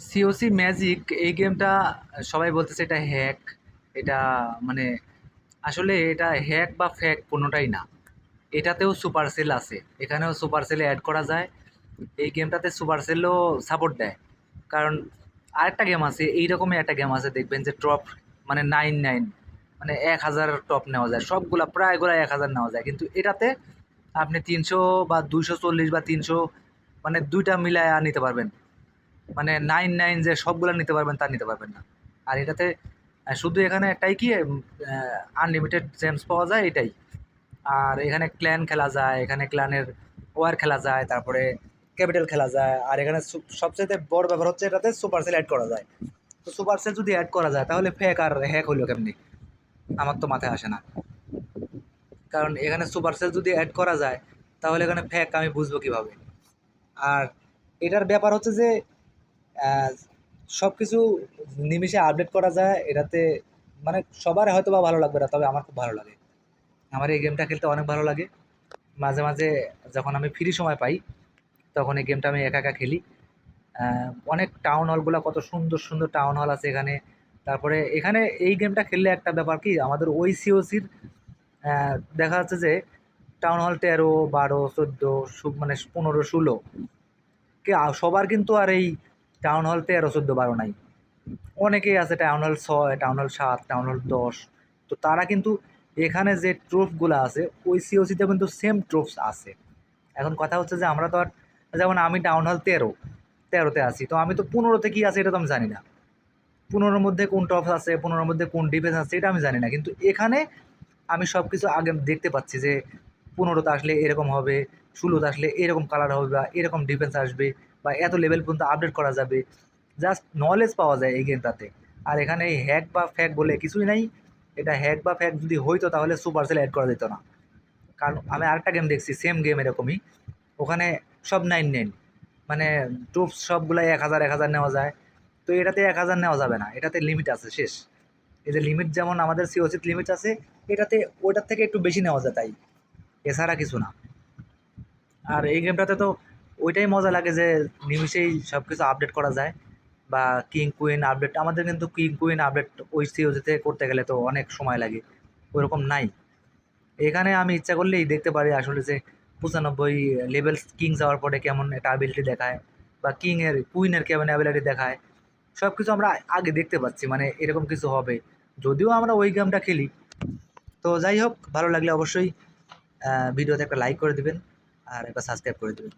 COC magic এই গেমটা সবাই বলতেছে এটা হ্যাক এটা মানে আসলে এটা হ্যাক বা ফ্যাক কোনোটাই না। এটাতেও সুপার সেল আছে, এখানেও সুপার সেলে অ্যাড করা যায়। এই গেমটাতে সুপার সেলও সাপোর্ট দেয়। কারণ আরেকটা গেম আছে এই রকমই একটা গেম আছে, দেখবেন যে টপ মানে নাইন নাইন মানে এক হাজার টপ নেওয়া যায়। সবগুলা প্রায়গুলো এক হাজার নেওয়া যায়। কিন্তু এটাতে আপনি তিনশো বা দুইশো চল্লিশ বা তিনশো মানে দুইটা মিলায় নিতে পারবেন। মানে নাইন নাইন যে সবগুলো নিতে পারবেন তা নিতে পারবেন না। আর এটাতে শুধু এখানে একটাই কি আনলিমিটেড জেমস পাওয়া যায় এটাই। আর এখানে ক্ল্যান খেলা যায়, এখানে ক্ল্যানের ওয়ার খেলা যায়, তারপরে ক্যাপিটাল খেলা যায়। আর এখানে সবচেয়ে বড় ব্যাপার হচ্ছে এটাতে সুপার সেল অ্যাড করা যায়। তো সুপার সেল যদি অ্যাড করা যায়, তাহলে ফেক আর হ্যাক হইল কেমনি? আমার তো মাথায় আসে না। কারণ এখানে সুপার সেল যদি অ্যাড করা যায়, তাহলে এখানে ফেক আমি বুঝব কীভাবে? আর এটার ব্যাপার হচ্ছে যে সব কিছু নিমিষে আপডেট করা যায়, এটাতে মানে সবার হয়তো বা ভালো লাগবে না, তবে আমার খুব ভালো লাগে। আমার এই গেমটা খেলতে অনেক ভালো লাগে। মাঝে মাঝে যখন আমি ফ্রি সময় পাই, তখন এই গেমটা আমি একা একা খেলি। অনেক টাউন হলগুলো কত সুন্দর সুন্দর টাউন হল আছে এখানে। তারপরে এখানে এই গেমটা খেললে একটা ব্যাপার কি, আমাদের ওই সিওসির দেখা যাচ্ছে যে টাউন হল তেরো, বারো, চোদ্দ মানে পনেরো, ষোলো। কে সবার কিন্তু আর এই টাউন হল তেরো, চোদ্দ, বারো নাই। অনেকেই আছে টাউন হল ছয় টাউন হল সাত টাউন হল দশ। তো তারা কিন্তু এখানে যে ট্রুফগুলো আছে, ওই সিওসিতে কিন্তু সেম ট্রুফস আছে। এখন কথা হচ্ছে যে আমরা তো আর, যেমন আমি টাউন হল তেরো, তেরোতে আছি, তো আমি তো পনেরোতে কী আছে এটা তো আমি জানি না। পনেরোর মধ্যে কোন টপস আছে, পনেরোর মধ্যে কোন ডিফেন্স আছে, এটা আমি জানি না। কিন্তু এখানে আমি সব কিছু আগে দেখতে পাচ্ছি যে পনেরোতে আসলে এরকম হবে ষোলোতে আসলে এরকম কালার হবে বা এরকম ডিফেন্স আসবে বা এত লেভেল পর্যন্ত আপডেট করা যাবে। জাস্ট নলেজ পাওয়া যায় এই গেমটাতে আর এখানে হ্যাক বা ফ্যাক বলে কিছুই নাই। এটা হ্যাক বা ফ্যাক যদি হইতো তাহলে সুপার সেল অ্যাড করা যেত না। কারণ আমি আরেকটা গেম দেখছি সেম গেম এরকমই। ওখানে সব নাইন নাইন মানে টুপস সবগুলাই এক হাজার এক হাজার নেওয়া যায়। তো এটাতে এক হাজার নেওয়া যাবে না। এটাতে লিমিট আছে শেষ। যে লিমিট যেমন আমাদের সিওসিত লিমিট আছে, এটাতে ওটার থেকে একটু বেশি নেওয়া যায় তাই। এছাড়া কিছু না। আর এই গেমটাতে তো ওইটাই মজা লাগে যে নিমিষেই সব কিছু আপডেট করা যায় বা কিং কুইন আপডেট আমাদের কিন্তু কিং কুইন আপডেট ওই সিওজিতে করতে গেলে তো অনেক সময় লাগে, ওইরকম নাই। এখানে আমি ইচ্ছা করলেই দেখতে পারি আসলে যে পঁচানব্বই লেভেল কিং যাওয়ার পরে কেমন একটা অ্যাবিলিটি দেখায় বা কিংয়ের কুইনের কেমন অ্যাবিলিটি দেখায় সব কিছু আমরা আগে দেখতে পাচ্ছি মানে এরকম কিছু হবে। যদিও আমরা ওই গেমটা খেলি। তো যাই হোক, ভালো লাগলে অবশ্যই ভিডিওতে একটা লাইক করে দিবেন। আর একটা সাবস্ক্রাইব করে দেবেন।